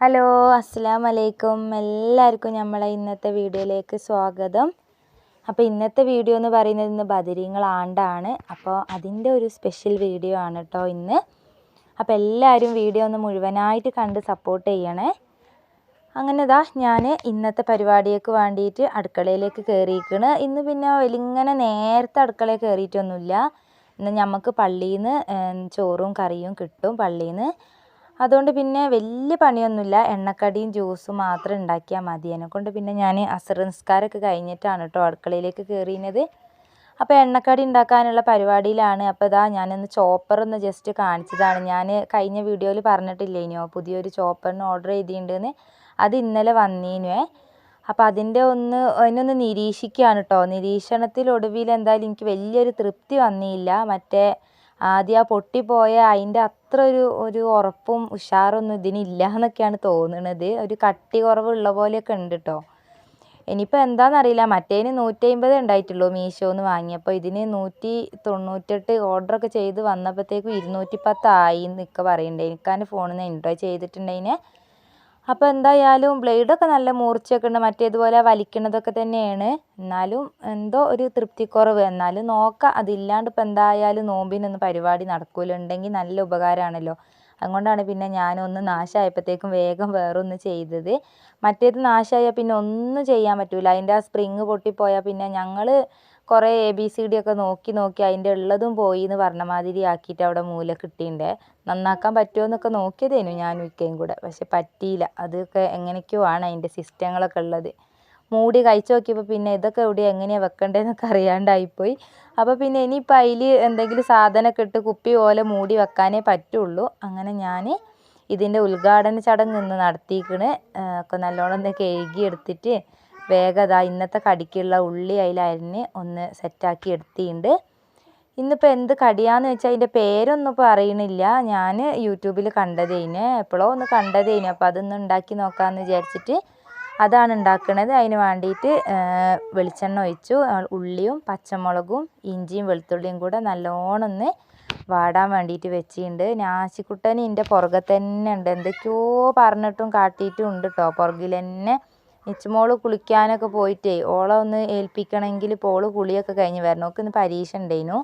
Hello അസ്സാം വലൈക്കും എല്ലാവർക്കും നമ്മളെ ഇന്നത്തെ വീഡിയോയിലേക്ക് സ്വാഗതം. അപ്പോൾ ഇന്നത്തെ വീഡിയോ എന്ന് പറയുന്നത് ഇന്ന് ബദരീങ്ങൾ ആണ്ടാണ്. അപ്പോൾ അതിന്റെ ഒരു സ്പെഷ്യൽ വീഡിയോ ആണ് കേട്ടോ ഇന്ന്. അപ്പോൾ എല്ലാവരും വീഡിയോ ഒന്ന് മുഴുവനായിട്ട് കണ്ട് സപ്പോർട്ട് ചെയ്യണേ. അങ്ങനെ ഇതാ ഞാൻ ഇന്നത്തെ പരിപാടിയൊക്കെ വേണ്ടിയിട്ട് അടുക്കളയിലേക്ക് കയറിയിരിക്കണ് ഇന്ന് പിന്നെ വലിങ്ങനെ നേരത്തെ അടുക്കളയിൽ കയറിയിട്ടൊന്നുമില്ല ഇന്ന് നമുക്ക് പള്ളിയിൽ നിന്ന് ചോറും കറിയും കിട്ടും പള്ളിയിൽ നിന്ന് അതുകൊണ്ട് പിന്നെ വലിയ പണിയൊന്നുമില്ല. എണ്ണക്കടിയും ജ്യൂസും മാത്രം ഉണ്ടാക്കിയാൽ മതി. എന്നെക്കൊണ്ട് പിന്നെ ഞാൻ അസർ നിസ്കാരമൊക്കെ കഴിഞ്ഞിട്ടാണ് കേട്ടോ അടുക്കളയിലേക്ക് കയറിയത് അപ്പോൾ എണ്ണക്കടി ഉണ്ടാക്കാനുള്ള പരിപാടിയിലാണ്. അപ്പോൾ ഇതാ ഞാനൊന്ന് ചോപ്പർ ഒന്ന് ജസ്റ്റ് കാണിച്ചതാണ്. ഞാൻ കഴിഞ്ഞ വീഡിയോയിൽ പറഞ്ഞിട്ടില്ലേ ഇനിയോ പുതിയൊരു ചോപ്പറിന് ഓർഡർ ചെയ്തിട്ടുണ്ടെന്ന്. അത് ഇന്നലെ വന്നീനുവേ അപ്പോൾ അതിന്റെ ഒന്ന് അതിനൊന്ന് നിരീക്ഷിക്കുകയാണ് കേട്ടോ. നിരീക്ഷണത്തിൽ ഒടുവിൽ എന്തായാലും എനിക്ക് വലിയൊരു തൃപ്തി വന്നില്ല. മറ്റേ ആദ്യം ആ പൊട്ടിപ്പോയ അതിന്റെ അത്ര ഒരു ഒരു ഉറപ്പും ഉഷാറൊന്നും ഇതിനില്ല എന്നൊക്കെയാണ് തോന്നുന്നത് ഒരു കട്ടി കുറവുള്ള പോലെയൊക്കെ ഉണ്ട് കേട്ടോ ഇനിയിപ്പോൾ എന്താണെന്നറിയില്ല മറ്റേതിന് നൂറ്റി അമ്പത് ഉണ്ടായിട്ടുള്ളൂ മീഷോന്ന് വാങ്ങിയപ്പോൾ ഇതിന് നൂറ്റി തൊണ്ണൂറ്റെട്ട് ഓർഡറൊക്കെ ചെയ്ത് വന്നപ്പോഴത്തേക്കും ഇരുന്നൂറ്റി പത്തായി എന്നൊക്കെ പറയുന്നുണ്ട് എനിക്കാന്റെ ഫോണിൽ നിന്ന് എൻജോയ് ചെയ്തിട്ടുണ്ടതിനെ അപ്പോൾ എന്തായാലും ബ്ലേഡൊക്കെ നല്ല മൂർച്ചയൊക്കെ ഉണ്ട് മറ്റേതുപോലെ വലിക്കണതൊക്കെ തന്നെയാണ്. എന്നാലും എന്തോ ഒരു തൃപ്തിക്കുറവ്. എന്നാലും നോക്കാം അതില്ലാണ്ട് ഇപ്പോൾ എന്തായാലും നോമ്പിനൊന്നും പരിപാടി നടക്കൂലുണ്ടെങ്കിൽ നല്ല ഉപകാരമാണല്ലോ. അതുകൊണ്ടാണ് പിന്നെ ഞാനൊന്ന് നാശമായപ്പോഴത്തേക്കും വേഗം വേറൊന്ന് ചെയ്തത്. മറ്റേത് നാശമായാൽ പിന്നെ ഒന്നും ചെയ്യാൻ പറ്റില്ല അതിന്റെ ആ സ്പ്രിങ് പൊട്ടിപ്പോയാൽ പിന്നെ ഞങ്ങൾ കുറേ എ ബി സി ഡി ഒക്കെ നോക്കി നോക്കി അതിന്റെ ഉള്ളതും പോയി എന്ന് പറഞ്ഞ മാതിരി ആക്കിയിട്ട് അവിടെ മൂല കിട്ടിയിണ്ടേ. നന്നാക്കാൻ പറ്റുമോ എന്നൊക്കെ നോക്കിയതേനു ഞാനും ഇക്കയും കൂടെ. പക്ഷെ പറ്റിയില്ല. അതൊക്കെ എങ്ങനെയൊക്കെയോ ആണ് അതിന്റെ സിസ്റ്റങ്ങളൊക്കെ ഉള്ളത്. മൂടി കഴിച്ചു നോക്കിയപ്പോൾ പിന്നെ ഇതൊക്കെ എവിടെ എങ്ങനെയാണ് വെക്കേണ്ടതെന്നൊക്കെ അറിയാണ്ടായിപ്പോയി. അപ്പോൾ പിന്നെ ഇനിയിപ്പോൾ അതിൽ എന്തെങ്കിലും സാധനമൊക്കെ ഇട്ട് കുപ്പി പോലെ മൂടി വെക്കാനേ പറ്റുള്ളൂ. അങ്ങനെ ഞാൻ ഇതിന്റെ ഉദ്ഘാടന ചടങ്ങ് ഇന്ന് നടത്തിയിരിക്കണ് ഒക്കെ നല്ലോണം ഒന്ന് കഴുകി എടുത്തിട്ട് വേഗം അതാ ഇന്നത്തെ കടിക്കുള്ള ഉള്ളി അതിലരിഞ്ഞ് ഒന്ന് സെറ്റാക്കി എടുത്തിട്ടുണ്ട്. ഇന്നിപ്പോൾ എന്ത് കടിയാന്ന് വെച്ചാൽ അതിന്റെ പേരൊന്നും ഇപ്പോൾ അറിയണില്ല. ഞാൻ യൂട്യൂബിൽ കണ്ടതേന്. എപ്പോഴോ ഒന്ന് കണ്ടതേന്. അപ്പോൾ അതൊന്ന് ഉണ്ടാക്കി നോക്കാമെന്ന് വിചാരിച്ചിട്ട് അതാണ് ഉണ്ടാക്കുന്നത് അതിന് വേണ്ടിയിട്ട് വെളിച്ചെണ്ണ ഒഴിച്ചു. ഉള്ളിയും പച്ചമുളകും ഇഞ്ചിയും വെളുത്തുള്ളിയും കൂടെ നല്ലോണം ഒന്ന് വാടാൻ വേണ്ടിയിട്ട് വെച്ചിട്ടുണ്ട്. നാശിക്കുട്ടന് ഇതിന്റെ പുറകെ തന്നെ ഉണ്ട്. എന്തൊക്കെയോ പറഞ്ഞിട്ടും കാട്ടിയിട്ടും ഉണ്ട് കേട്ടോ പുറകിൽ തന്നെ നിച്ചുമോൾ കുളിക്കാനൊക്കെ പോയിട്ടേ ഓളെ ഒന്ന് ഏൽപ്പിക്കണമെങ്കിൽ ഇപ്പോൾ ഓൾ കുളിയൊക്കെ കഴിഞ്ഞ് വരണം. ഓൾക്ക് ഇന്ന് പരീക്ഷ ഉണ്ടായിരുന്നു.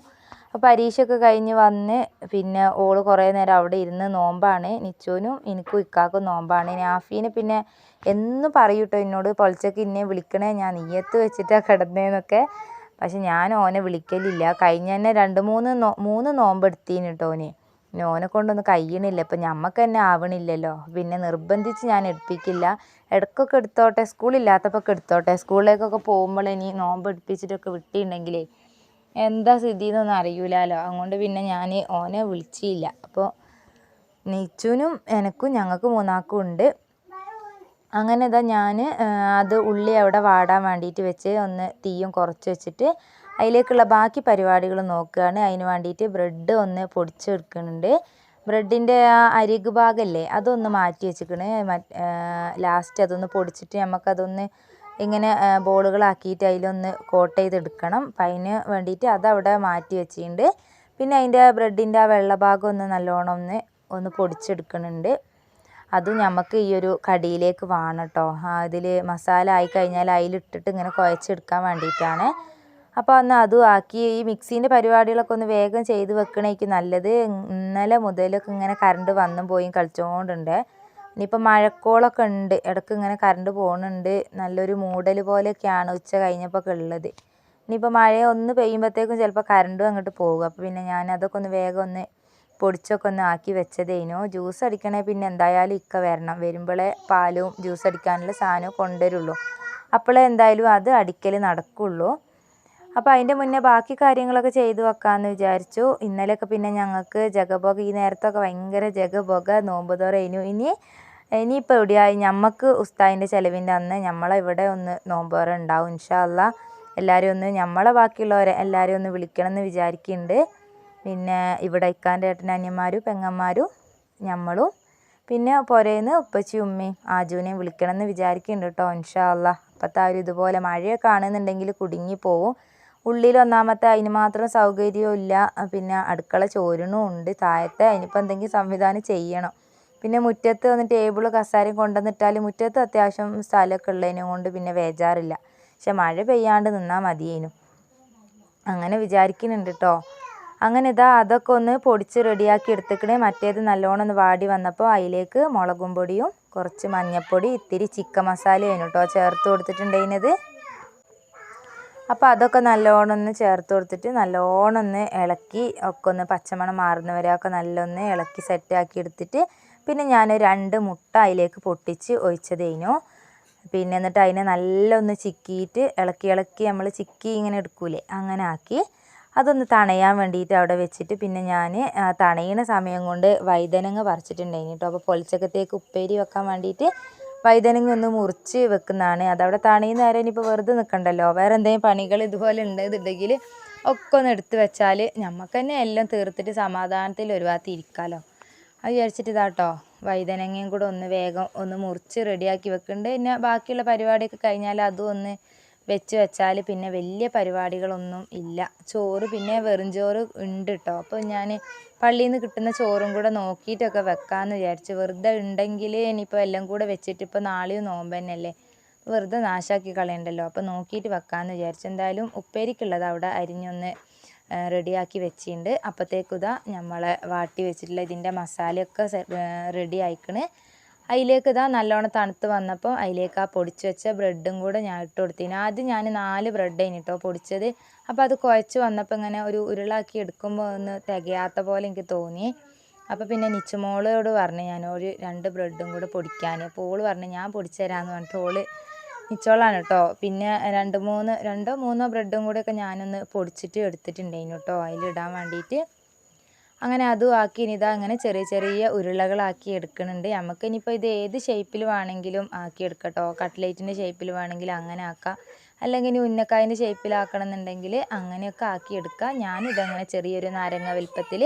അപ്പോൾ പരീക്ഷയൊക്കെ കഴിഞ്ഞ് വന്ന് പിന്നെ ഓൾ കുറേ നേരം അവിടെ ഇരുന്ന് നോമ്പാണ്. നിച്ചുവിനും എനിക്കും ഇക്കാക്കും നോമ്പാണ്. നാഫീനെ പിന്നെ എന്നും പറയൂട്ടോ എന്നോട്. പൊളിച്ചക്ക് ഇന്നെ വിളിക്കണേ. ഞാൻ നീയത്ത് വെച്ചിട്ടാണ് കിടന്നേന്നൊക്കെ. പക്ഷെ ഞാൻ ഓനെ വിളിക്കലില്ല. കഴിഞ്ഞ തന്നെ രണ്ട് മൂന്ന് നോ മൂന്ന് നോമ്പ് എടുത്തീന് കേട്ടോ ഓന്. പിന്നെ ഓനെ കൊണ്ടൊന്നും കഴിയണില്ല ഇപ്പം ഞമ്മക്ക് തന്നെ ആവണില്ലല്ലോ. പിന്നെ നിർബന്ധിച്ച് ഞാൻ എടുപ്പിക്കില്ല. ഇടയ്ക്കൊക്കെ എടുത്തോട്ടെ സ്കൂളില്ലാത്തപ്പോൾ ഒക്കെ എടുത്തോട്ടെ. സ്കൂളിലേക്കൊക്കെ പോകുമ്പോൾ ഇനി നോമ്പ് എടുപ്പിച്ചിട്ടൊക്കെ വിട്ടിട്ടുണ്ടെങ്കിലേ എന്താ സ്ഥിതി എന്നൊന്നും അറിയൂലല്ലോ അതുകൊണ്ട് പിന്നെ ഞാൻ ഓനെ വിളിച്ചില്ല. അപ്പോൾ നീച്ചുനും എനക്കും ഞങ്ങൾക്ക് മൂന്നാൾക്കും ഉണ്ട്. അങ്ങനെ ഇതാ ഞാൻ അത് ഉള്ളി അവിടെ വാടാൻ വേണ്ടിയിട്ട് വെച്ച് ഒന്ന് തീയും കുറച്ച് വെച്ചിട്ട് അതിലേക്കുള്ള ബാക്കി പരിപാടികൾ നോക്കുകയാണ്. അതിന് വേണ്ടിയിട്ട് ബ്രെഡ് ഒന്ന് പൊടിച്ചെടുക്കുന്നുണ്ട്. ബ്രെഡിന്റെ ആ അരികു ഭാഗമല്ലേ അതൊന്ന് മാറ്റി വെച്ചിക്കണ്. ലാസ്റ്റ് അതൊന്ന് പൊടിച്ചിട്ട് നമുക്കതൊന്ന് ഇങ്ങനെ ബോളുകളാക്കിയിട്ട് അതിലൊന്ന് കോട്ട് ചെയ്തെടുക്കണം. അപ്പം അതിന് വേണ്ടിയിട്ട് അതവിടെ മാറ്റി വെച്ചിട്ടുണ്ട് പിന്നെ അതിന്റെ ബ്രെഡിന്റെ ആ വെള്ള ഭാഗം ഒന്ന് നല്ലോണം ഒന്ന് ഒന്ന് പൊടിച്ചെടുക്കുന്നുണ്ട് അതും നമുക്ക് ഈ ഒരു കടിയിലേക്ക് വേണം കേട്ടോ അതിൽ മസാല ആയി കഴിഞ്ഞാൽ അതിലിട്ടിട്ട് ഇങ്ങനെ കുഴച്ചെടുക്കാൻ വേണ്ടിയിട്ടാണ് അപ്പോൾ അന്ന് അതും ആക്കി. ഈ മിക്സീന്റെ പരിപാടികളൊക്കെ ഒന്ന് വേഗം ചെയ്ത് വെക്കണേക്ക് നല്ലത്. ഇന്നലെ മുതലൊക്കെ ഇങ്ങനെ കറണ്ട് വന്നും പോയും കളിച്ചുകൊണ്ടുണ്ട് ഇനിയിപ്പോൾ മഴക്കോളൊക്കെ ഉണ്ട്. ഇടയ്ക്ക് ഇങ്ങനെ കറണ്ട് പോകുന്നുണ്ട് നല്ലൊരു മൂടൽ പോലെയൊക്കെയാണ് ഉച്ച കഴിഞ്ഞപ്പോൾ ഒക്കെ ഉള്ളത്. ഇനിയിപ്പോൾ മഴ ഒന്ന് പെയ്യുമ്പോഴത്തേക്കും ചിലപ്പോൾ കറണ്ടും അങ്ങോട്ട് പോകും. അപ്പോൾ പിന്നെ ഞാൻ അതൊക്കെ ഒന്ന് വേഗം ഒന്ന് പൊടിച്ചൊക്കെ ഒന്ന് ആക്കി വെച്ചതേനു ജ്യൂസ് അടിക്കണേ പിന്നെ എന്തായാലും ഇക്ക വരണം. വരുമ്പോഴേ പാലും ജ്യൂസ് അടിക്കാനുള്ള സാധനവും കൊണ്ടുവരുള്ളൂ. അപ്പോഴേ എന്തായാലും അത് അടിക്കൽ നടക്കുള്ളൂ. അപ്പോൾ അതിന്റെ മുന്നേ ബാക്കി കാര്യങ്ങളൊക്കെ ചെയ്തു വെക്കാമെന്ന് വിചാരിച്ചു. ഇന്നലെയൊക്കെ പിന്നെ ഞങ്ങൾക്ക് ജഗബോഗ ഈ നേരത്തൊക്കെ ഭയങ്കര ജഗബോഗ നോമ്പ് തുറയിനു ഇനി ഇനിയിപ്പോൾ എവിടെയായി? ഞമ്മക്ക് ഉസ്താദിന്റെ ചിലവിന്റെ അന്ന് നമ്മളെ ഇവിടെ ഒന്ന് നോമ്പ് തുറ ഉണ്ടാവും ഇൻഷാല്ല എല്ലാവരും ഒന്ന് നമ്മളെ ബാക്കിയുള്ളവരെ എല്ലാവരും ഒന്ന് വിളിക്കണം എന്ന് വിചാരിക്കുന്നുണ്ട് പിന്നെ ഇവിടെ ഇക്കാന്റെ ഏട്ടനനിയന്മാരും പെങ്ങന്മാരും ഞമ്മളും. പിന്നെ പുരയിന്ന് ഉപ്പച്ചി ഉമ്മയും ആജുവിനെയും വിളിക്കണം എന്ന് വിചാരിക്കുന്നുണ്ട് കേട്ടോ ഇൻഷാല്ല അപ്പോഴത്തെ ആ ഒരു ഇതുപോലെ മഴയൊക്കെ ആണെന്നുണ്ടെങ്കിൽ കുടുങ്ങി പോവും. ഉള്ളിൽ ഒന്നാമത്തെ അതിന് മാത്രം സൗകര്യവും ഇല്ല. പിന്നെ അടുക്കള ചോരണും ഉണ്ട്. താഴത്തെ അതിനിപ്പോൾ എന്തെങ്കിലും സംവിധാനം ചെയ്യണം. പിന്നെ മുറ്റത്ത് ഒന്ന് ടേബിൾ കസാരയും കൊണ്ടുവന്നിട്ടാൽ മുറ്റത്ത് അത്യാവശ്യം സ്ഥലമൊക്കെ ഉള്ളതിനെ കൊണ്ട് പിന്നെ വേജാറില്ല പക്ഷെ മഴ പെയ്യാണ്ട് നിന്നാൽ മതിയേനു അങ്ങനെ വിചാരിക്കുന്നുണ്ട് കേട്ടോ അങ്ങനെ ഇതാ അതൊക്കെ ഒന്ന് പൊടിച്ച് റെഡിയാക്കി എടുത്തിക്കണേ. മറ്റേത് നല്ലോണം ഒന്ന് വാടി വന്നപ്പോൾ അതിലേക്ക് മുളകും പൊടിയും കുറച്ച് മഞ്ഞൾപ്പൊടി ഇത്തിരി ചിക്കൻ മസാലയാണ് കേട്ടോ ചേർത്ത് കൊടുത്തിട്ടുണ്ടായിരുന്നത്. അപ്പോൾ അതൊക്കെ നല്ലോണം ഒന്ന് ചേർത്ത് കൊടുത്തിട്ട് നല്ലോണം ഒന്ന് ഇളക്കി ഒക്കെ ഒന്ന് പച്ചമണം മാറുന്നവരെയൊക്കെ നല്ലൊന്ന് ഇളക്കി സെറ്റാക്കി എടുത്തിട്ട് പിന്നെ ഞാൻ രണ്ട് മുട്ട അതിലേക്ക് പൊട്ടിച്ച് ഒഴിച്ചതേനു പിന്നെ എന്നിട്ട് അതിനെ നല്ലൊന്ന് ചിക്കിയിട്ട് ഇളക്കി ഇളക്കി നമ്മൾ ചിക്കി ഇങ്ങനെ എടുക്കൂലേ അങ്ങനെ ആക്കി. അതൊന്ന് തണയാൻ വേണ്ടിയിട്ട് അവിടെ വെച്ചിട്ട് പിന്നെ ഞാൻ തണയുന്ന സമയം കൊണ്ട് വൈതനങ്ങ പറിച്ചിട്ടുണ്ടായിരുന്നു കേട്ടോ അപ്പോൾ പൊളിച്ചക്കത്തേക്ക് ഉപ്പേരി വെക്കാൻ വേണ്ടിയിട്ട് വൈതനങ്ങ ഒന്ന് മുറിച്ച് വെക്കുന്നതാണ്. അതവിടെ തണയുന്ന നേരം ഇനിയിപ്പോൾ വെറുതെ നിൽക്കണ്ടല്ലോ വേറെ എന്തെങ്കിലും പണികൾ ഇതുപോലെ ഉണ്ടെന്നുണ്ടെങ്കിൽ ഒക്കെ ഒന്ന് എടുത്ത് വെച്ചാൽ നമുക്ക് തന്നെ എല്ലാം തീർത്തിട്ട് സമാധാനത്തിൽ ഒരു ഇരിക്കാമല്ലോ അത് വിചാരിച്ചിട്ട് ഇതാട്ടോ വൈതനങ്ങയും കൂടെ ഒന്ന് വേഗം ഒന്ന് മുറിച്ച് റെഡിയാക്കി വെക്കുന്നുണ്ട് പിന്നെ ബാക്കിയുള്ള പരിപാടിയൊക്കെ കഴിഞ്ഞാൽ അതും ഒന്ന് വെച്ച് വെച്ചാൽ പിന്നെ വലിയ പരിപാടികളൊന്നും ഇല്ല. ചോറ് പിന്നെ വെറും ചോറ് ഉണ്ട് കേട്ടോ അപ്പോൾ ഞാൻ പള്ളിയിൽ നിന്ന് കിട്ടുന്ന ചോറും കൂടെ നോക്കിയിട്ടൊക്കെ വെക്കാമെന്ന് വിചാരിച്ചു. വെറുതെ ഉണ്ടെങ്കിൽ ഇനിയിപ്പോൾ എല്ലാം കൂടെ വെച്ചിട്ട് ഇപ്പോൾ നാളെയും നോമ്പ് തന്നെയല്ലേ? വെറുതെ നാശാക്കി കളയണ്ടല്ലോ. അപ്പോൾ നോക്കിയിട്ട് വെക്കാമെന്ന് വിചാരിച്ചു. എന്തായാലും ഉപ്പേരിക്കുള്ളത് അവിടെ അരിഞ്ഞൊന്ന് റെഡിയാക്കി വെച്ചിട്ടുണ്ട്. അപ്പോഴത്തേക്കുതാ നമ്മളെ വാട്ടി വെച്ചിട്ടുള്ള ഇതിന്റെ മസാലയൊക്കെ റെഡി ആയിക്കണ് അതിലേക്ക് ഇതാ നല്ലോണം തണുത്ത് വന്നപ്പോൾ അതിലേക്ക് ആ പൊടിച്ച് വെച്ച ബ്രെഡും കൂടെ ഞാൻ ഇട്ട് കൊടുത്തിന് ആദ്യം ഞാൻ നാല് ബ്രെഡ് കേട്ടോ പൊടിച്ചത്. അപ്പോൾ അത് കുഴച്ച് വന്നപ്പോൾ ഇങ്ങനെ ഒരു ഉരുളാക്കി എടുക്കുമ്പോൾ ഒന്ന് തികയാത്ത പോലെ എനിക്ക് തോന്നി. അപ്പോൾ പിന്നെ നിച്ചുമോളോട് പറഞ്ഞു ഞാൻ ഒരു രണ്ട് ബ്രെഡും കൂടെ പൊടിക്കാൻ അപ്പോൾ ഓൾ പറഞ്ഞു ഞാൻ പൊടിച്ചു തരാമെന്ന് പറഞ്ഞിട്ട് ഓൾ നിച്ചോളാണ് കേട്ടോ. പിന്നെ രണ്ട് മൂന്ന് രണ്ടോ മൂന്നോ ബ്രെഡും കൂടെയൊക്കെ ഞാനൊന്ന് പൊടിച്ചിട്ട് എടുത്തിട്ടുണ്ടായിരുന്നു കേട്ടോ. അതിലിടാൻ വേണ്ടിയിട്ട്. അങ്ങനെ അതും ആക്കി ഇനി ഇതാ അങ്ങനെ ചെറിയ ചെറിയ ഉരുളകളാക്കി എടുക്കുന്നുണ്ട്. നമുക്ക് ഇനിയിപ്പോൾ ഇത് ഏത് ഷേപ്പിൽ വേണമെങ്കിലും ആക്കി എടുക്കട്ടോ. കട്ട്ലേറ്റിന്റെ ഷേപ്പിൽ വേണമെങ്കിൽ അങ്ങനെ ആക്കാം. അല്ലെങ്കിൽ ഇനി ഉന്നക്കായന്റെ ഷേപ്പിലാക്കണം എന്നുണ്ടെങ്കിൽ അങ്ങനെയൊക്കെ എടുക്കാം. ഞാനിതങ്ങനെ ചെറിയൊരു നാരങ്ങ വലുപ്പത്തിൽ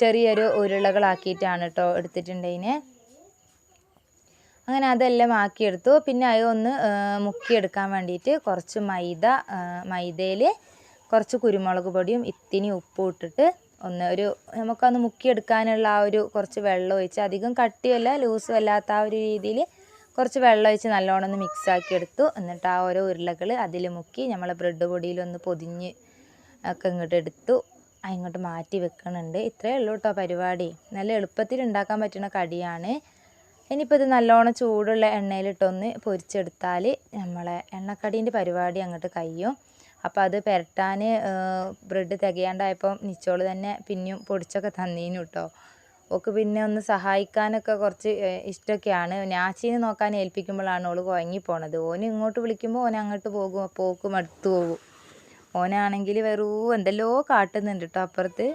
ചെറിയൊരു ഉരുളകളാക്കിയിട്ടാണ് കേട്ടോ എടുത്തിട്ടുണ്ടതിനെ അങ്ങനെ അതെല്ലാം ആക്കിയെടുത്തു പിന്നെ അത് ഒന്ന് മുക്കിയെടുക്കാൻ വേണ്ടിയിട്ട് കുറച്ച് മൈദ മൈദയിൽ കുറച്ച് കുരുമുളക് പൊടിയും ഇത്തിരി ഉപ്പും ഇട്ടിട്ട് ഒന്ന് ഒരു നമുക്കൊന്ന് മുക്കിയെടുക്കാനുള്ള ആ ഒരു കുറച്ച് വെള്ളം ഒഴിച്ച് അധികം കട്ടിയല്ല ലൂസും അല്ലാത്ത ആ ഒരു രീതിയിൽ കുറച്ച് വെള്ളം ഒഴിച്ച് നല്ലോണം ഒന്ന് മിക്സ് ആക്കി എടുത്തു. എന്നിട്ട് ആ ഓരോ ഉരുളകൾ അതിൽ മുക്കി നമ്മളെ ബ്രെഡ് പൊടിയിലൊന്ന് പൊതിഞ്ഞ് ഒക്കെ ഇങ്ങോട്ട് എടുത്തു. അങ്ങോട്ട് മാറ്റി വെക്കണുണ്ട്. ഇത്രയേ ഉള്ളൂ കേട്ടോ പരിപാടി. നല്ല എളുപ്പത്തിൽ ഉണ്ടാക്കാൻ പറ്റുന്ന കടിയാണ്. ഇനിയിപ്പോൾ ഇത് നല്ലോണം ചൂടുള്ള എണ്ണയിലിട്ടൊന്ന് പൊരിച്ചെടുത്താൽ നമ്മളെ എണ്ണക്കടീന്റെ പരിപാടി അങ്ങോട്ട് കഴിയും. അപ്പോൾ അത് പുരട്ടാൻ ബ്രെഡ് തികയാണ്ടായപ്പം നിച്ചോൾ തന്നെ പിന്നെയും പൊടിച്ചൊക്കെ തന്നീനു കേട്ടോ ഓക്ക് പിന്നെ ഒന്ന് സഹായിക്കാനൊക്കെ കുറച്ച് ഇഷ്ടമൊക്കെയാണ് ഞാച്ചീനെ നോക്കാൻ ഏൽപ്പിക്കുമ്പോഴാണ് ഓൾ കുഴങ്ങി പോണത് ഓന് ഇങ്ങോട്ട് വിളിക്കുമ്പോൾ ഓൻ അങ്ങോട്ട് പോകും പോക്കും അടുത്ത് പോകും. ഓനാണെങ്കിൽ വെറൂ എന്തെല്ലോ കാട്ടുന്നുണ്ട് കേട്ടോ അപ്പുറത്ത്.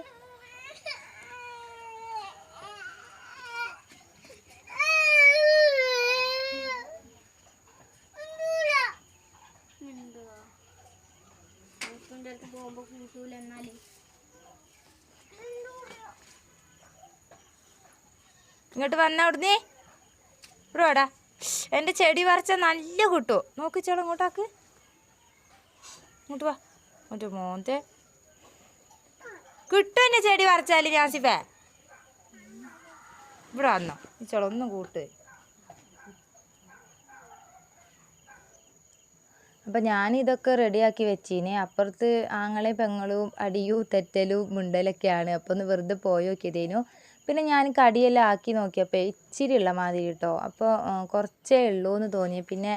ഇങ്ങോട്ട് വന്ന അവിടുന്ന്? ഇവിടെടാ എന്റെ ചെടി വരച്ച നല്ല കിട്ടുമോ നോക്കിച്ചോളൂ ഇങ്ങോട്ടാക്ക്. ഇങ്ങോട്ട് വാ. മറ്റേ മോന്തെ. കിട്ടും എന്റെ ചെടി വരച്ചാൽ ഞാൻ സിപ്പേ ഇവിടെ വന്നോ. ഇച്ചോളൊന്നും കൂട്ട്. അപ്പം ഞാനിതൊക്കെ റെഡിയാക്കി വെച്ചീനെ. അപ്പുറത്ത് ആങ്ങളെയും പെങ്ങളും അടിയും തെറ്റലും മുണ്ടലൊക്കെയാണ്. അപ്പോൾ ഒന്ന് വെറുതെ പോയി നോക്കിയതേനു. പിന്നെ ഞാൻ കടിയെല്ലാം ആക്കി നോക്കിയപ്പോൾ ഇച്ചിരി ഉള്ള മാതിരി കേട്ടോ അപ്പോൾ കുറച്ചേ ഉള്ളൂ എന്ന് തോന്നി. പിന്നെ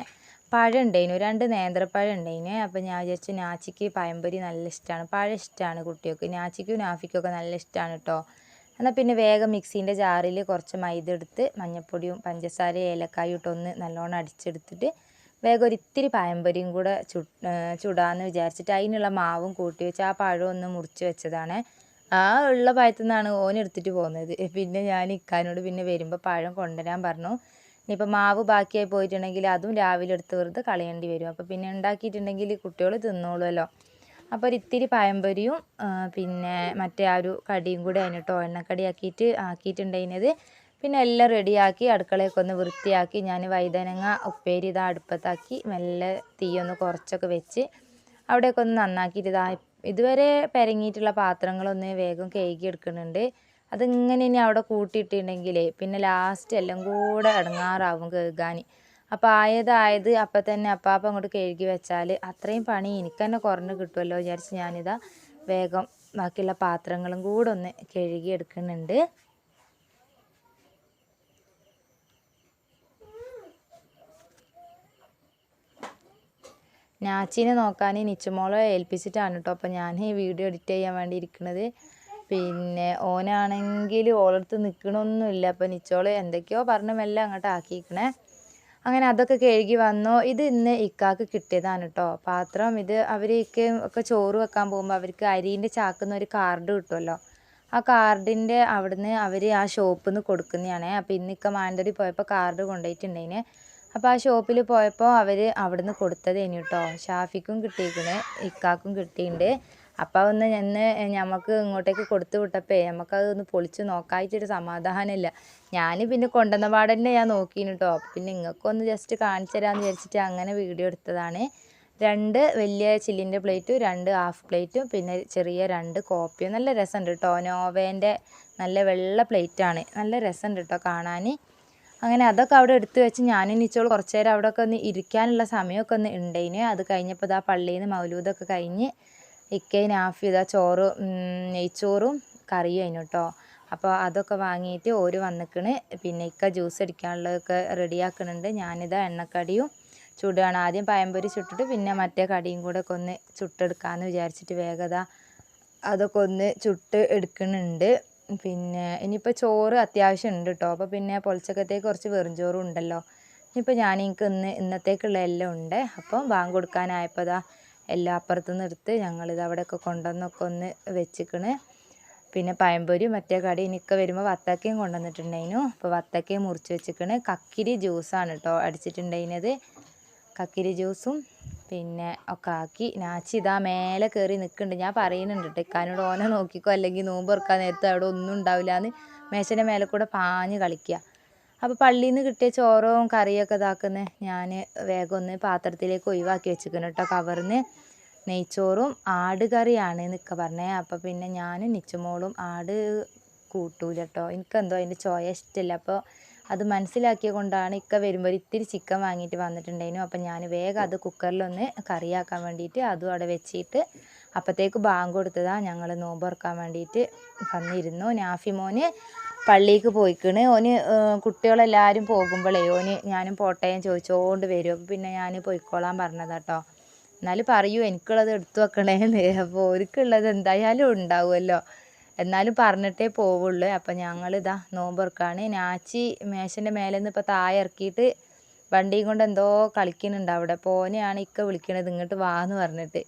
പഴം ഉണ്ടായിനു രണ്ട് നേന്ത്രപ്പഴം ഉണ്ടായിന് അപ്പോൾ ഞാൻ വിചാരിച്ചു നാച്ചിക്ക് പഴംപൊരി നല്ല ഇഷ്ടമാണ് പഴം ഇഷ്ടമാണ് കുട്ടികൾക്ക്. നാച്ചിക്കും നാഫിക്കും ഒക്കെ നല്ല ഇഷ്ടമാണ് കേട്ടോ എന്നാൽ പിന്നെ വേഗം മിക്സീന്റെ ജാറിൽ കുറച്ച് മൈദ എടുത്ത് മഞ്ഞൾപ്പൊടിയും പഞ്ചസാരയും ഏലക്കായും ഇട്ടൊന്ന് നല്ലോണം അടിച്ചെടുത്തിട്ട് വേഗം ഒരിത്തിരി പഴംപൊരിയും കൂടെ ചു ചുടാന്ന് വിചാരിച്ചിട്ട് അതിനുള്ള മാവും കൂട്ടി വെച്ച് ആ പഴം ഒന്ന് മുറിച്ച് വെച്ചതാണ്. ആ ഉള്ള പഴത്തു നിന്നാണ് ഓൻ എടുത്തിട്ട് പോകുന്നത് പിന്നെ ഞാൻ ഇക്കാനോട് പിന്നെ വരുമ്പോൾ പഴം കൊണ്ടുവരാൻ പറഞ്ഞു. ഇനിയിപ്പോൾ മാവ് ബാക്കിയായി പോയിട്ടുണ്ടെങ്കിൽ അതും രാവിലെ എടുത്ത് വെറുതെ കളയേണ്ടി വരും. അപ്പോൾ പിന്നെ ഉണ്ടാക്കിയിട്ടുണ്ടെങ്കിൽ കുട്ടികൾ തിന്നോളുമല്ലോ അപ്പോൾ ഒരിത്തിരി പഴംപൊരിയും പിന്നെ മറ്റേ ആ ഒരു കടിയും കൂടെ അതിനിട്ടോ എണ്ണക്കടി ആക്കിയിട്ട് ആക്കിയിട്ടുണ്ടായിരുന്നത്. പിന്നെ എല്ലാം റെഡിയാക്കി അടുക്കളയൊക്കെ ഒന്ന് വൃത്തിയാക്കി ഞാൻ വൈതനങ്ങ ഉപ്പേരി ഇതാ അടുപ്പത്താക്കി മെല്ലെ തീയൊന്ന് കുറച്ചൊക്കെ വെച്ച് അവിടെയൊക്കെ ഒന്ന് നന്നാക്കിയിട്ട് ഇതാ ഇതുവരെ പെരങ്ങിയിട്ടുള്ള പാത്രങ്ങളൊന്ന് വേഗം കഴുകി എടുക്കുന്നുണ്ട്. അതിങ്ങനെ ഇനി അവിടെ കൂട്ടിയിട്ടുണ്ടെങ്കിലേ പിന്നെ ലാസ്റ്റ് എല്ലാം കൂടെ ഇടങ്ങാറാവും കേൾക്കാൻ അപ്പോൾ ആയതായത് അപ്പം തന്നെ അപ്പാപ്പം അങ്ങോട്ട് കഴുകി വെച്ചാൽ അത്രയും പണി എനിക്ക് തന്നെ കുറഞ്ഞ് കിട്ടുമല്ലോ വിചാരിച്ച് ഞാനിതാ വേഗം ബാക്കിയുള്ള പാത്രങ്ങളും കൂടെ ഒന്ന് കഴുകി എടുക്കുന്നുണ്ട്. നാച്ചിനെ നോക്കാൻ നിച്ചുമോളെ ഏൽപ്പിച്ചിട്ടാണ് കേട്ടോ. അപ്പോൾ ഞാൻ ഈ വീഡിയോ എഡിറ്റ് ചെയ്യാൻ വേണ്ടി ഇരിക്കുന്നത് പിന്നെ ഓനാണെങ്കിൽ ഓളടുത്ത് നിൽക്കണമൊന്നുമില്ല അപ്പോൾ നിച്ചോൾ എന്തൊക്കെയോ പറഞ്ഞ മെല്ലെ അങ്ങോട്ട് ആക്കിയിരിക്കണേ. അങ്ങനെ അതൊക്കെ കഴുകി വന്നു. ഇത് ഇന്ന് ഇക്കാക്ക് കിട്ടിയതാണ് കേട്ടോ. പാത്രം ഇത് അവർ ഒക്കെ ചോറ് വെക്കാൻ പോകുമ്പോൾ അവർക്ക് അരീന്റെ ചാക്കുന്ന ഒരു കാർഡ് കിട്ടുമല്ലോ. ആ കാർഡിന്റെ അവിടുന്ന് അവർ ആ ഷോപ്പിൽ നിന്ന് കൊടുക്കുന്നതാണ്. അപ്പോൾ ഇന്ന് ഇക്ക മാനന്തടി പോയപ്പോൾ കാർഡ് കൊണ്ടുപോയിട്ടുണ്ടതിന് അപ്പോൾ ആ ഷോപ്പിൽ പോയപ്പോൾ അവർ അവിടുന്ന് ഇനി കേട്ടോ ഷാഫിക്കും കിട്ടിയിരിക്കണ് ഇക്കാക്കും കിട്ടിയിട്ടുണ്ട് അപ്പോൾ ഒന്ന് എന്ന് ഞമ്മക്ക് ഇങ്ങോട്ടേക്ക് കൊടുത്തു വിട്ടപ്പോൾ നമുക്കത് ഒന്ന് പൊളിച്ച് നോക്കായിട്ടൊരു സമാധാനമില്ല ഞാൻ പിന്നെ കൊണ്ടുവന്ന പാടെ തന്നെ ഞാൻ നോക്കിയിന് കേട്ടോ പിന്നെ നിങ്ങൾക്കൊന്ന് ജസ്റ്റ് കാണിച്ചു തരാമെന്ന് വിചാരിച്ചിട്ട് അങ്ങനെ വീഡിയോ എടുത്തതാണ്. രണ്ട് വലിയ ചില്ലിന്റെ പ്ലേറ്റും രണ്ട് ഹാഫ് പ്ലേറ്റും പിന്നെ ചെറിയ രണ്ട് കോപ്പിയും. നല്ല രസമുണ്ട് കേട്ടോ നോവേന്റെ നല്ല വെള്ള പ്ലേറ്റാണ്. നല്ല രസമുണ്ട് കേട്ടോ കാണാൻ അങ്ങനെ അതൊക്കെ അവിടെ എടുത്തു വെച്ച് ഞാനും നിച്ചോൾ കുറച്ച് നേരം അവിടെ ഒക്കെ ഒന്ന് ഇരിക്കാനുള്ള സമയമൊക്കെ ഒന്ന് ഉണ്ടായിന് അത് കഴിഞ്ഞപ്പോൾ ഇതാ പള്ളിയിൽ നിന്ന് മൗലൂദൊക്കെ കഴിഞ്ഞ് ഇക്കയിന് നാഫി ഇതാ ചോറ് നെയ്ച്ചോറും കറിയും അതിന് കേട്ടോ അപ്പോൾ അതൊക്കെ വാങ്ങിയിട്ട് ഓര് വന്നിക്കണ്. പിന്നെ ഇക്ക ജ്യൂസ് അടിക്കാനുള്ളതൊക്കെ റെഡിയാക്കുന്നുണ്ട് ഞാനിതാ എണ്ണക്കടിയും ചുടുകയാണ് ആദ്യം പയമ്പൊരി ചുട്ടിട്ട് പിന്നെ മറ്റേ കടിയും കൂടെ ഒക്കെ ഒന്ന് ചുട്ടെടുക്കാമെന്ന് വിചാരിച്ചിട്ട് വേഗത അതൊക്കെ ഒന്ന് ചുട്ട് എടുക്കുന്നുണ്ട് പിന്നെ ഇനിയിപ്പോൾ ചോറ് അത്യാവശ്യം ഉണ്ട് കേട്ടോ അപ്പോൾ പിന്നെ പൊളിച്ചക്കത്തേക്ക് കുറച്ച് വെറും ചോറും ഉണ്ടല്ലോ. ഇനിയിപ്പോൾ ഞാൻ എനിക്ക് ഇന്ന് ഇന്നത്തേക്കുള്ള എല്ലാം ഉണ്ട്. അപ്പം ബാങ്ക് കൊടുക്കാനായപ്പോൾ ഇതാ എല്ലാം അപ്പുറത്ത് എടുത്ത് ഞങ്ങളിത് അവിടെയൊക്കെ കൊണ്ടുവന്നൊക്കെ ഒന്ന് വെച്ചിക്കണ്. പിന്നെ പഴംപൊരി മറ്റേ കടി എനിക്ക് വരുമ്പോൾ വത്തക്കയും കൊണ്ടുവന്നിട്ടുണ്ടായിരുന്നു അപ്പോൾ വത്തക്കയും മുറിച്ച് വെച്ചിക്കണ്. കക്കിരി ജ്യൂസാണ് കേട്ടോ അടിച്ചിട്ടുണ്ടായിരുന്നത് കക്കിരി ജ്യൂസും പിന്നെ ഒക്കെ ആക്കി. നാച്ചി ഇതാ മേലെ കയറി നിൽക്കുന്നുണ്ട് ഞാൻ പറയുന്നുണ്ട് കേട്ടോ ഇക്കാനോട് ഓനെ നോക്കിക്കോ അല്ലെങ്കിൽ നോമ്പ് തുറക്കാൻ നേരത്തെ അവിടെ ഒന്നും ഉണ്ടാവില്ല എന്ന് മേശന്റെ മേലെ കൂടെ പാഞ്ഞ് കളിക്കുക അപ്പോൾ പള്ളിയിൽ നിന്ന് കിട്ടിയ ചോറും കറിയൊക്കെ ഇതാക്കുന്നത് ഞാൻ വേഗം ഒന്ന് പാത്രത്തിലേക്ക് ഒഴിവാക്കി വെച്ചിരിക്കുന്നു കേട്ടോ കവറിന് നെയ്ച്ചോറും ആട് കറിയാണ് എന്നൊക്കെ പറഞ്ഞേ. അപ്പോൾ പിന്നെ ഞാൻ നിച്ചുമോളും ആട് കൂട്ടൂല കേട്ടോ എനിക്കെന്തോ അതിന്റെ ചോയ ഇഷ്ടമില്ല അപ്പോൾ അത് മനസ്സിലാക്കിയ കൊണ്ടാണ് ഇക്ക വരുമ്പോൾ ഇത്തിരി ചിക്കൻ വാങ്ങിയിട്ട് വന്നിട്ടുണ്ടായിരുന്നു. അപ്പം ഞാൻ വേഗം അത് കുക്കറിലൊന്ന് കറിയാക്കാൻ വേണ്ടിയിട്ട് അതും അവിടെ വെച്ചിട്ട് അപ്പോഴത്തേക്ക് ബാങ്ക് കൊടുത്തതാണ് ഞങ്ങൾ നോമ്പ് തുറക്കാൻ വേണ്ടിയിട്ട് വന്നിരുന്നു. നാഫി മോന് പള്ളിക്ക് പോയിക്കണ്. ഓന് കുട്ടികളെല്ലാവരും പോകുമ്പോഴേ ഓന് ഞാനും പോട്ടയും ചോദിച്ചുകൊണ്ട് വരും. അപ്പോൾ പിന്നെ ഞാൻ പോയിക്കോളാൻ പറഞ്ഞതാട്ടോ. എന്നാലും പറയൂ എനിക്കുള്ളത് എടുത്തു വെക്കണേന്ന്. അപ്പോൾ ഓർക്കുള്ളത് എന്തായാലും ഉണ്ടാവുമല്ലോ. എന്നാലും പറഞ്ഞിട്ടേ പോവുള്ളൂ. അപ്പം ഞങ്ങൾ ഇതാ നോമ്പുറക്കാണ്. നാച്ചി മേശന്റെ മേലെ നിന്ന് ഇപ്പോൾ താഴെ ഇറക്കിയിട്ട് വണ്ടിയും കൊണ്ട് എന്തോ കളിക്കുന്നുണ്ട് അവിടെ. പോനെയാണ് ഇക്ക വിളിക്കണത് ഇങ്ങോട്ട് വാ എന്ന് പറഞ്ഞിട്ട്.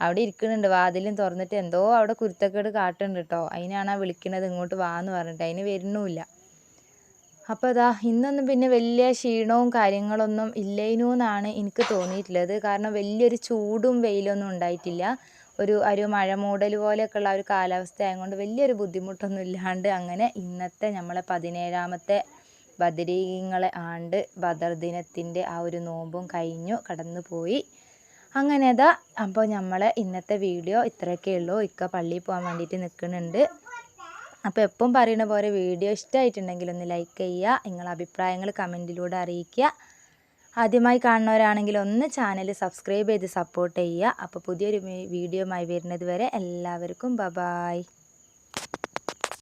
അവിടെ ഇരിക്കുന്നുണ്ട്. വാതിലും തുറന്നിട്ട് എന്തോ അവിടെ കുരുത്തക്കേട് കാട്ടുന്നുണ്ട് കേട്ടോ അതിനാണ് ആ വിളിക്കണത് ഇങ്ങോട്ട് വാ എന്ന് പറഞ്ഞിട്ട്. അതിന് വരുന്നുമില്ല അപ്പോൾ അതാ ഇന്നൊന്നും പിന്നെ വലിയ ക്ഷീണവും കാര്യങ്ങളൊന്നും ഇല്ലേനു എന്നാണ് എനിക്ക് തോന്നിയിട്ടുള്ളത്. കാരണം വലിയൊരു ചൂടും വെയിലൊന്നും ഉണ്ടായിട്ടില്ല. ഒരു ഒരു മഴ മൂടൽ പോലെയൊക്കെയുള്ള ഒരു കാലാവസ്ഥ ആയതുകൊണ്ട് വലിയൊരു ബുദ്ധിമുട്ടൊന്നും ഇല്ലാണ്ട് അങ്ങനെ ഇന്നത്തെ നമ്മളെ പതിനേഴാമത്തെ ബദരീങ്ങളെ ആണ്ട് ബദർ ദിനത്തിന്റെ ആ ഒരു നോമ്പും കഴിഞ്ഞു കടന്നു പോയി അങ്ങനെ അതാ അപ്പോൾ നമ്മളെ ഇന്നത്തെ വീഡിയോ ഇത്രയൊക്കെ ഉള്ളൂ. ഇക്ക പള്ളിയിൽ പോകാൻ വേണ്ടിയിട്ട് നിൽക്കുന്നുണ്ട്. അപ്പോൾ എപ്പം പറയുന്ന പോലെ വീഡിയോ ഇഷ്ടമായിട്ടുണ്ടെങ്കിൽ ഒന്ന് ലൈക്ക് ചെയ്യുക നിങ്ങളുടെ അഭിപ്രായങ്ങൾ കമന്റിലൂടെ അറിയിക്കുക. ആദ്യമായി കാണുന്നവരാണെങ്കിൽ ഒന്ന് ചാനൽ സബ്സ്ക്രൈബ് ചെയ്ത് സപ്പോർട്ട് ചെയ്യുക. അപ്പോൾ പുതിയൊരു വീഡിയോയുമായി വരുന്നത് വരെ എല്ലാവർക്കും ബ ബായ്